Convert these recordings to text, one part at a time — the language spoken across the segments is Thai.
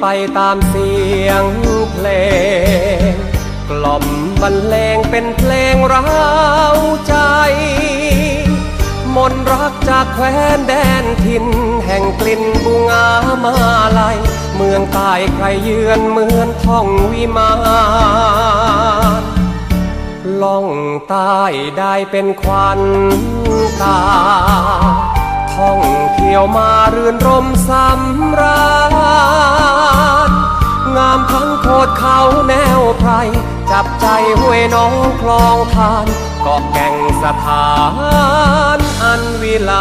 ไปตามเสียงเพลง กล่อมบรรเลงเป็นเพลงร้าวใจ มนรักจากแคว้นแดนถิ่นแห่งกลิ่นบุงามาลัยเมืองใต้ใครเยือนเหมือนท่องวิมานล่องใต้ได้เป็นควันตา ที่ยวมารื่นรมสำราญงามทั้งโคดเขาแนวไพรจับใจห้วยน้องคลองทานเกาะแก่งสถานอันวิไล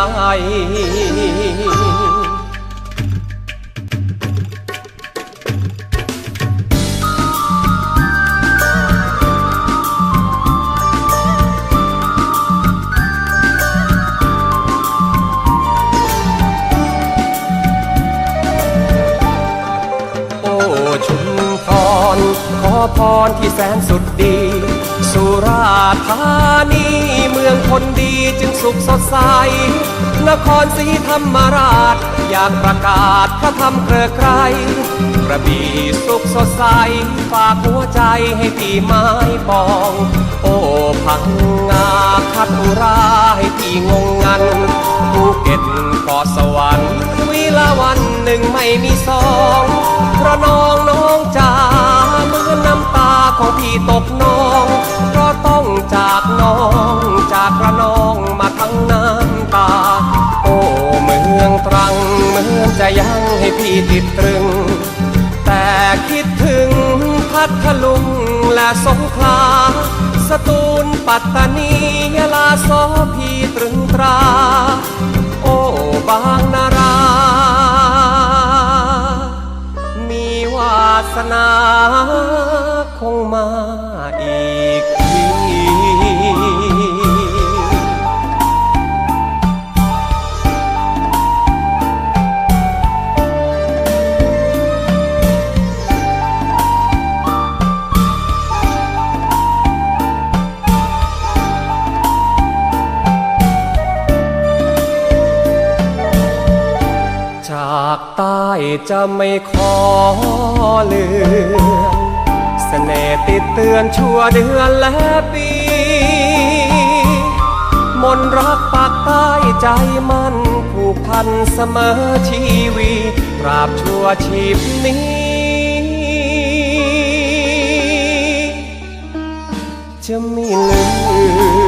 ชุมพร ขอพรที่แสนสุดดี สุราษฎร์ธานีเมืองคนดีจึงสุขสดใส นครศรีธรรมราช อยากประกาศพระธรรมเกลือไกรกระบี่สุขสดใส ฝากหัวใจให้พี่ไม้ปอง โอ้พังงาคัดอุราให้พี่งงงันภูเก็ตเกาะสวรรค์วิลาวัน หนึ่งไม่มีสองเพราะน้องน้องจ๋าเหมือนน้ำตาของพี่ตกนองเพราะต้องจากน้องจากระนองมาทั้งน้ำตา โอ้เมืองตรังเมือนจะยังให้พี่ติดตรึง แต่คิดถึงพัทลุงและสงขลาสตูลปัตตานียะลาส สนาคงมาอีก จากใต้จะไม่ขอเลือนเสน่ห์ติดเตือนชั่วเดือนและปี มนรักปากใต้ใจมันผูกพันเสมอชีวีตราบชั่วชีพนี้ จะไม่ลืม